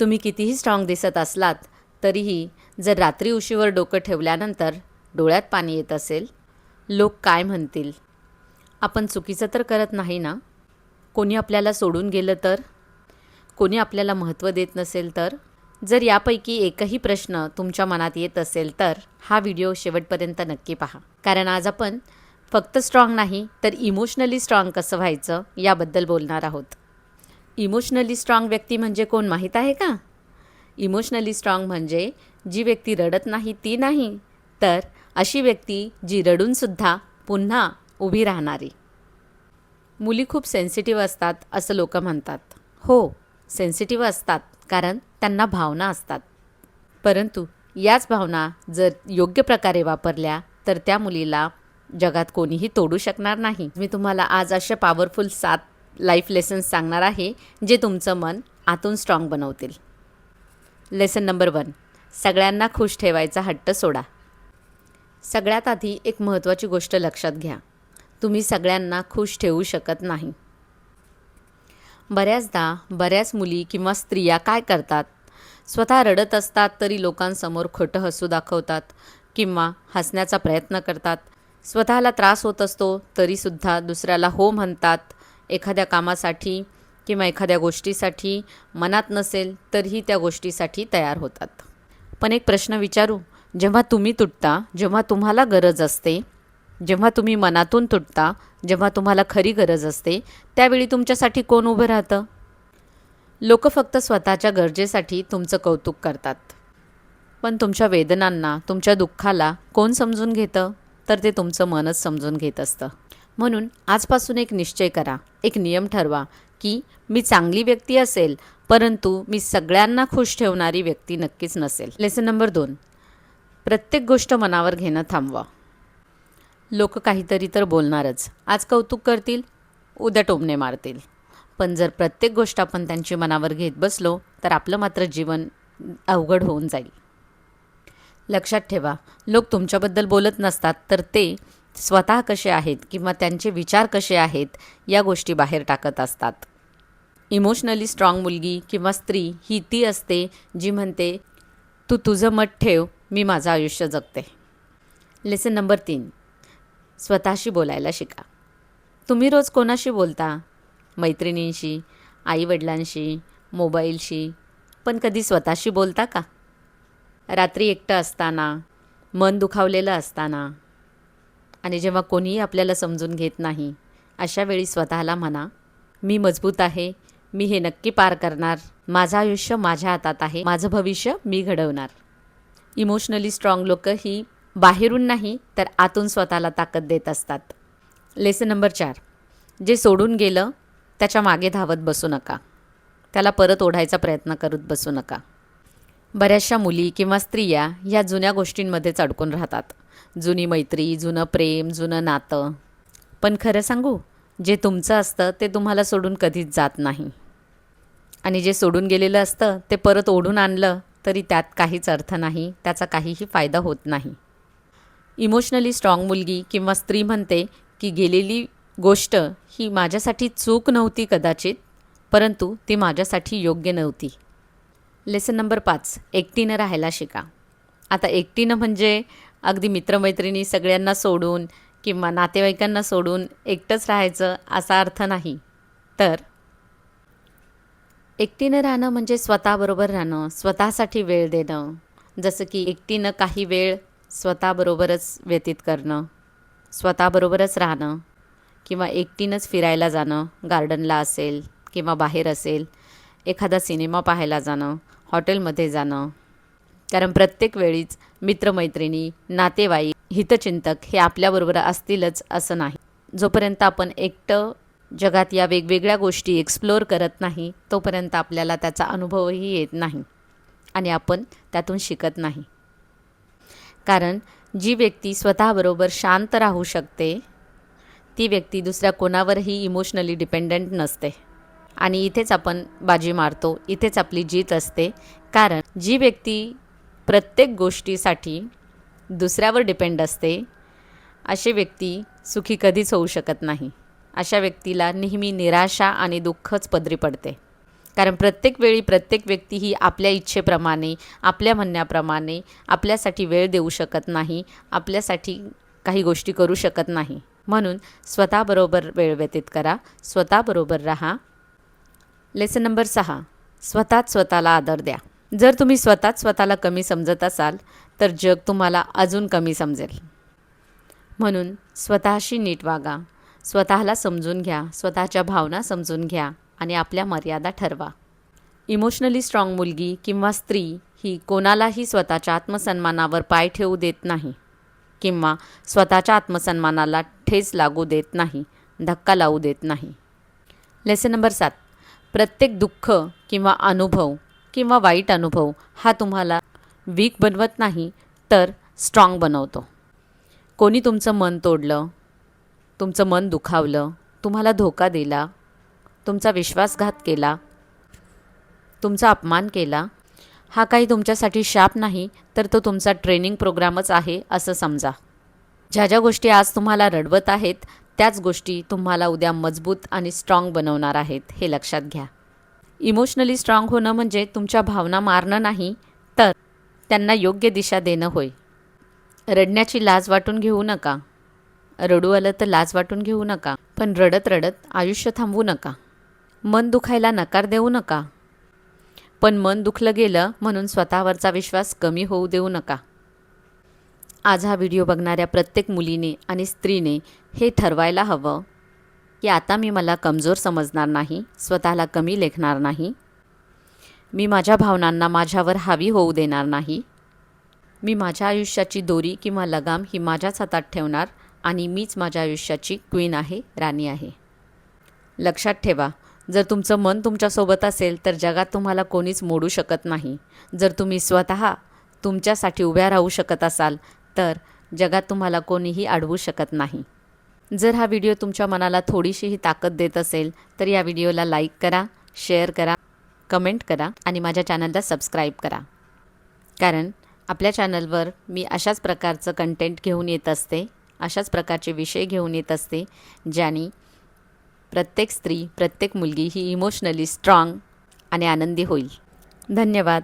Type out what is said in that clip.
तुम्ही कितीही स्ट्रॉंग दिसत असलात तरीही जर रात्री उशीवर डोकं ठेवल्यानंतर डोळ्यात पाणी येत असेल लोक काय म्हणतील? आपण चुकीचं तर करत नाही ना? कोणी आपल्याला सोडून गेलं तर? कोणी आपल्याला महत्त्व देत नसेल तर? जर यापैकी एकही प्रश्न तुमच्या मनात येत असेल तर हा व्हिडिओ शेवटपर्यंत नक्की पहा. कारण आज आपण फक्त स्ट्रॉंग नाही तर इमोशनली स्ट्रॉंग कसं व्हायचं याबद्दल बोलणार आहोत. इमोशनली स्ट्रॉंग व्यक्ती म्हणजे कोण माहीत आहे का? इमोशनली स्ट्रॉंग म्हणजे जी व्यक्ती रडत नाही ती नाही. तर अशी व्यक्ती जी रडूनसुद्धा पुन्हा उभी राहणारी. मुली खूप सेन्सिटिव्ह असतात असं लोक म्हणतात. हो सेन्सिटिव्ह असतात कारण त्यांना भावना असतात. परंतु याच भावना जर योग्य प्रकारे वापरल्या तर त्या मुलीला जगात कोणीही तोडू शकणार नाही. मी तुम्हाला आज अशा पॉवरफुल सात लाईफ लेसन्स सांगणार आहे जे तुमचं मन आतून स्ट्रॉंग बनवतील. लेसन नंबर वन सगळ्यांना खुश ठेवायचा हट्ट सोडा. सगळ्यात आधी एक महत्त्वाची गोष्ट लक्षात घ्या. तुम्ही सगळ्यांना खुश ठेवू शकत नाही. बऱ्याचदा बऱ्याच मुली किंवा स्त्रिया काय करतात? स्वतः रडत असतात तरी लोकांसमोर खोटं हसू दाखवतात किंवा हसण्याचा प्रयत्न करतात. स्वतःला त्रास होत असतो तरीसुद्धा दुसऱ्याला हो म्हणतात. एखाद्या कामासाठी किंवा एखाद्या गोष्टीसाठी मनात नसेल तरीही त्या गोष्टीसाठी तयार होतात. पण एक प्रश्न विचारू जेव्हा तुम्ही तुटता जेव्हा तुम्हाला गरज असते जेव्हा तुम्ही मनातून तुटता जेव्हा तुम्हाला खरी गरज असते त्यावेळी तुमच्यासाठी कोण उभं राहतं? लोक फक्त स्वतःच्या गरजेसाठी तुमचं कौतुक करतात. पण तुमच्या वेदनांना तुमच्या दुःखाला कोण समजून घेतं? तर ते तुमचं मनच समजून घेत असतं. म्हणून आजपासून एक निश्चय करा. एक नियम ठरवा की मी चांगली व्यक्ती असेल परंतु मी सगळ्यांना खुश ठेवणारी व्यक्ती नक्कीच नसेल. लेसन नंबर दोन. प्रत्येक गोष्ट मनावर घेणं थांबवा. लोक काहीतरी तर बोलणारच. आज कौतुक करतील उद्या टोमणे मारतील. पण जर प्रत्येक गोष्ट आपण त्यांची मनावर घेत बसलो तर आपलं मात्र जीवन अवघड होऊन जाईल. लक्षात ठेवा लोक तुमच्याबद्दल बोलत नसतात तर ते स्वतः कसे आहेत किंवा त्यांचे विचार कसे आहेत या गोष्टी बाहेर टाकत असतात. इमोशनली स्ट्रॉंग मुलगी किंवा स्त्री ही ती असते जी म्हणते तू तुझं मत ठेव मी माझं आयुष्य जगते. लेसन नंबर तीन. स्वतःशी बोलायला शिका. तुम्ही रोज कोणाशी बोलता? मैत्रिणींशी आईवडिलांशी मोबाईलशी पण कधी स्वतःशी बोलता का? रात्री एकटं असताना मन दुखावलेलं असताना आणि जेव्हा कोणीही आपल्याला समजून घेत नाही अशा वेळी स्वतःला म्हणा मी मजबूत आहे मी हे नक्की पार करणार माझं आयुष्य माझ्या हातात आहे माझं भविष्य मी घडवणार. इमोशनली स्ट्रॉंग लोक ही बाहेरून नाही तर आतून स्वतःला ताकद देत असतात. लेसन नंबर चार. जे सोडून गेलं त्याच्यामागे धावत बसू नका. त्याला परत ओढायचा प्रयत्न करत बसू नका. बऱ्याचशा मुली किंवा स्त्रिया ह्या जुन्या गोष्टींमध्येच अडकून राहतात. जुनी मैत्री जुनं प्रेम जुनं नातं. पण खरं सांगू जे तुमचं असतं ते तुम्हाला सोडून कधीच जात नाही. आणि जे सोडून गेलेलं असतं ते परत ओढून आणलं तरी त्यात काहीच अर्थ नाही त्याचा काहीही फायदा होत नाही. इमोशनली स्ट्रॉंग मुलगी किंवा स्त्री म्हणते की गेलेली गोष्ट ही माझ्यासाठी चूक नव्हती कदाचित परंतु ती माझ्यासाठी योग्य नव्हती. लेसन नंबर पाच. एकटीनं राहायला शिका. आता एकटीनं म्हणजे अगदी मित्रमैत्रिणी सगळ्यांना सोडून किंवा नातेवाईकांना सोडून एकटंच राहायचं असा अर्थ नाही. तर एकटीनं राहणं म्हणजे स्वतःबरोबर राहणं स्वतःसाठी वेळ देणं. जसं की एकटीनं काही वेळ स्वतःबरोबरच व्यतीत करणं स्वतःबरोबरच राहणं किंवा एकटीनंच फिरायला जाणं गार्डनला असेल किंवा बाहेर असेल एखादा सिनेमा पाहायला जाणं हॉटेलमध्ये जाणं. कारण प्रत्येक वेळीच मित्रमैत्रिणी नातेवाईक हितचिंतक हे आपल्याबरोबर असतीलच असं नाही. जोपर्यंत आपण एकटं जगात या वेगवेगळ्या गोष्टी एक्सप्लोअर करत नाही तोपर्यंत आपल्याला त्याचा अनुभवही येत नाही आणि आपण त्यातून शिकत नाही. कारण जी व्यक्ती स्वतःबरोबर शांत राहू शकते ती व्यक्ती दुसऱ्या कोणावरही इमोशनली डिपेंडंट नसते. आणि इथेच आपण बाजी मारतो इथेच आपली जीत असते. कारण जी व्यक्ती प्रत्येक गोष्टीसाठी दुसऱ्यावर डिपेंड असते. अशी व्यक्ती सुखी कधीच होऊ शकत नाही. अशा व्यक्तीला नेहमी निराशा आणि दुःखच पदरी पडते. कारण प्रत्येक वेळी प्रत्येक व्यक्ती ही आपल्या इच्छेप्रमाणे आपल्या म्हणण्याप्रमाणे आपल्यासाठी वेळ देऊ शकत नाही आपल्यासाठी काही गोष्टी करू शकत नाही. म्हणून स्वतःबरोबर वेळ व्यतीत करा स्वतःबरोबर राहा. लेसन नंबर सहा स्वतःच स्वतःला आदर द्या. जर तुम्ही स्वतःच स्वतःला कमी समजत असाल तर जग तुम्हाला अजून कमी समजेल. म्हणून स्वतःशी नीट वागा. स्वतःला समजून घ्या. स्वतःच्या भावना समजून घ्या आणि आपल्या मर्यादा ठरवा. इमोशनली स्ट्रॉंग मुलगी किंवा स्त्री ही कोणालाही स्वतःच्या आत्मसन्मानावर पाय ठेवू देत नाही किंवा स्वतःच्या आत्मसन्मानाला ठेच लागू देत नाही धक्का लावू देत नाही. लेसन नंबर सात. प्रत्येक दुःख किंवा अनुभव किंवा वाईट अनुभव हा तुम्हाला वीक बनवत नाही तर स्ट्रॉंग बनवतो. कोणी तुमचं मन तोडलं तुमचं मन दुखावलं तुम्हाला धोका दिला तुमचा विश्वासघात केला तुमचा अपमान केला हा काही तुमच्यासाठी शाप नाही तर तो तुमचा ट्रेनिंग प्रोग्रामच आहे असं समजा. ज्या ज्या गोष्टी आज तुम्हाला रडवत आहेत त्याच गोष्टी तुम्हाला उद्या मजबूत आणि स्ट्रॉंग बनवणार आहेत हे लक्षात घ्या. इमोशनली स्ट्रॉंग होणं म्हणजे तुमच्या भावना मारणं नाही तर त्यांना योग्य दिशा देणं होय. रडण्याची लाज वाटून घेऊ नका. रडू आलं तर लाज वाटून घेऊ नका पण रडत रडत आयुष्य थांबवू नका. मन दुखायला नकार देऊ नका. पण मन दुखलं गेलं म्हणून स्वतःवरचा विश्वास कमी होऊ देऊ नका. आज हा व्हिडिओ बघणाऱ्या प्रत्येक मुलीने आणि स्त्रीने हे ठरवायला हवं. की आता मी मला कमजोर समजणार नाही स्वतःला कमी लेखणार नाही. मी माझ्या भावनांना माझ्यावर हावी होऊ देणार नाही. मी माझ्या आयुष्याची दोरी किंवा लगाम ही माझ्याच हातात ठेवणार आणि मीच माझ्या आयुष्याची क्वीन आहे राणी आहे. लक्षात ठेवा जर तुमचं मन तुमच्यासोबत असेल तर जगात तुम्हाला कोणीच मोडू शकत नाही. जर तुम्ही स्वतः तुमच्यासाठी उभ्या राहू शकत असाल तर जगात तुम्हाला कोणीही अडवू शकत नाही. जर हा व्हिडिओ तुमच्या मनाला थोडीशीही ताकद देत असेल तर या व्हिडिओला लाईक करा शेअर करा कमेंट करा आणि माझ्या चॅनलला सबस्क्राईब करा. कारण आपल्या चॅनलवर मी अशाच प्रकारचं कंटेंट घेऊन येत असते अशाच प्रकारचे विषय घेऊन येत असते ज्याने प्रत्येक स्त्री प्रत्येक मुलगी ही इमोशनली स्ट्रॉंग आणि आनंदी होईल. धन्यवाद.